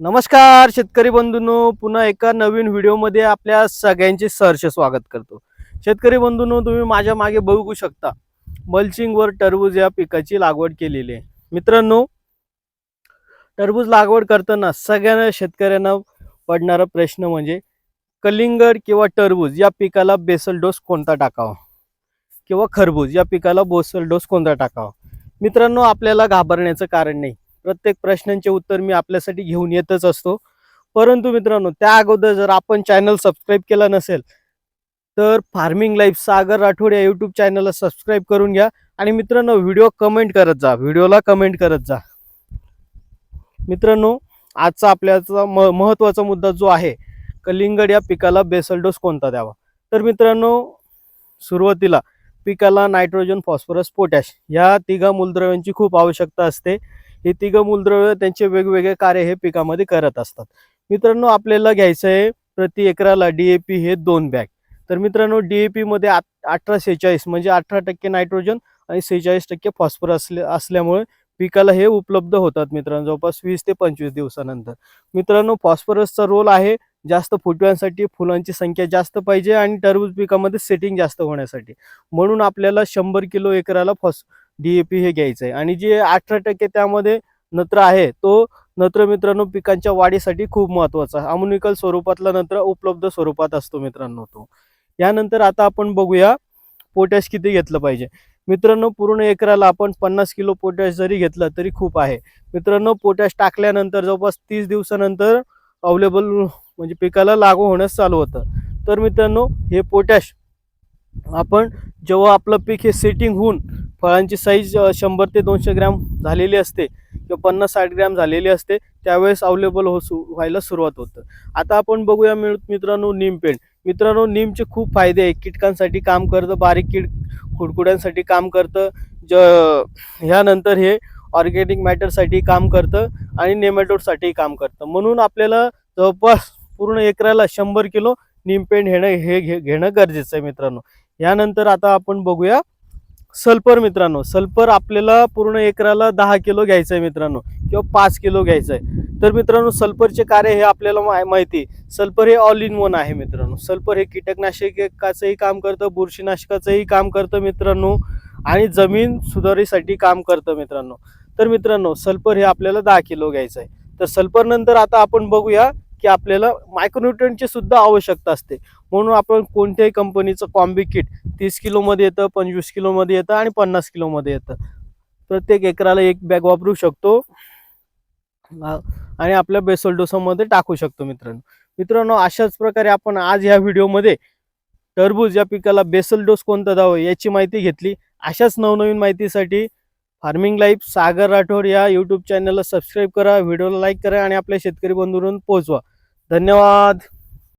नमस्कार शेतकरी बंधूंनो. पुन्हा एका नवीन व्हिडिओमध्ये आपल्या सगळ्यांचे सहर्ष स्वागत करतो. शेतकरी बंधूंनो तुम्ही माझ्या मागे बघू शकता मल्चिंगवर टरबूज या पिकाची लागवड केलेली आहे. मित्रांनो टरबूज लागवड करताना सगळ्यांना शेतकऱ्यांना पडणारा प्रश्न म्हणजे कलिंगड किंवा टरबूज या पिकाला बेसल डोस कोणता टाकावा? किंवा खरबूज या पिकाला बोसल डोस कोणता टाकावा? मित्रांनो आपल्याला घाबरण्याचं कारण नाही. प्रत्येक प्रश्नांचे उत्तर मी आपल्यासाठी घेऊन येतच असतो. परंतु मित्रांनो त्या अगोदर जर आपण चॅनल सबस्क्राईब केला नसेल तर फार्मिंग लाईफ सागर राठोड या यूट्यूब चॅनलला सबस्क्राईब करून घ्या. आणि मित्रांनो व्हिडिओ कमेंट करत जा. व्हिडिओला कमेंट करत जा. मित्रांनो आजचा आपल्याचा म महत्त्वाचा मुद्दा जो आहे कलिंगड या पिकाला बेसल डोस कोणता द्यावा? तर मित्रांनो सुरुवातीला पिकाला नायट्रोजन फॉस्फरस पोटॅश या तिघा मूलद्रव्यांची खूप आवश्यकता असते. हे तिघं मूलद्रव्य त्यांचे वेगवेगळे कार्य हे पिकामध्ये करत असतात. मित्रांनो आपल्याला घ्यायचं आहे प्रति एकराला डीएपी हे दोन बॅग. तर मित्रांनो डीएपी मध्ये अठरा सेहेचाळीस म्हणजे अठरा टक्के नायट्रोजन आणि सेहेचाळीस टक्के फॉस्फरस असले असल्यामुळे पिकाला हे उपलब्ध होतात मित्रांनो जवळपास वीस ते पंचवीस दिवसानंतर. मित्रांनो फॉस्फरसचा रोल आहे जास्त फुटव्यांसाठी फुलांची संख्या जास्त पाहिजे आणि टरबूज पिकामध्ये सेटिंग जास्त होण्यासाठी. म्हणून आपल्याला शंभर किलो एकराला फॉस डीएपी हे घ्यायचं आहे आणि जे अठरा टक्के त्यामध्ये नत्र आहे तो नत्र मित्रांनो पिकांच्या वाढीसाठी खूप महत्त्वाचा. आहे अम्युनिकल स्वरूपातला नत्र उपलब्ध स्वरूपात असतो मित्रांनो तो. यानंतर आता आपण बघूया पोटॅश किती घेतलं पाहिजे. मित्रांनो पूर्ण एकराला आपण पन्नास किलो पोटॅश जरी घेतलं तरी खूप आहे. मित्रांनो पोटॅश टाकल्यानंतर जवळपास तीस दिवसानंतर अवेलेबल म्हणजे पिकाला लागू होण्यास चालू होतं. तर मित्रांनो हे पोटॅश आपण जेव्हा आपलं पीक हे सेटिंग होऊन फळांची साईज शंभर ते दोनशे ग्रॅम झालेली असते किंवा पन्नास साठ ग्रॅम झालेली असते त्यावेळेस अवेलेबल हो सु व्हायला सुरुवात होतं. आता आपण बघूया मिळ मित्रांनो नीमपेंट मित्रांनो नीमचे खूप फायदे आहे कीटकांसाठी काम करतं बारीक कीड खुडकुड्यांसाठी काम करतं ज ह्यानंतर हे ऑर्गॅनिक मॅटरसाठी काम करतं आणि नेमॅटोडसाठी काम करतं. म्हणून आपल्याला जवळपास पूर्ण एकराला शंभर किलो नीमपेंट घेणं हे घे घेणं गरजेचं आहे मित्रांनो. यानंतर आता आपण बघूया सल्फर मित्रांनो सल्फर आपल्याला पूर्ण एकराला दहा किलो घ्यायचं आहे मित्रांनो किंवा पाच किलो घ्यायचं आहे तर मित्रांनो सल्फरचे कार्य हे आपल्याला मा- माहिती सल्फर हे ऑल इन वन आहे मित्रांनो. सल्फर हे कीटकनाशकाचंही काम करतं बुरशीनाशकाचंही काम करतं मित्रांनो आणि जमीन सुधारीसाठी काम करतं मित्रांनो. तर मित्रांनो सल्फर हे आपल्याला दहा किलो घ्यायचं आहे तर सल्फर नंतर आता आपण बघूया की आपल्याला मायक्रोन्युट्रनची सुद्धा आवश्यकता असते. म्हणून आपण कोणत्याही कंपनीचं कॉम्बी किट तीस किलोमध्ये येतं पंचवीस किलोमध्ये येतं आणि पन्नास किलोमध्ये येतं. प्रत्येक एकराला एक बॅग वापरू शकतो. आणि आपल्या बेसल डोसामध्ये टाकू शकतो मित्रांनो. मित्रांनो अशाच प्रकारे आपण आज ह्या व्हिडिओमध्ये टरबूज या पिकाला बेसल डोस कोणता द्यावं याची माहिती घेतली. अशाच नवनवीन माहितीसाठी फार्मिंग लाईफ सागर राठोड या यूट्यूब चॅनलला सबस्क्राईब करा व्हिडिओला लाईक करा आणि आपल्या शेतकरी बंधूंवरून पोहोचवा. धन्यवाद!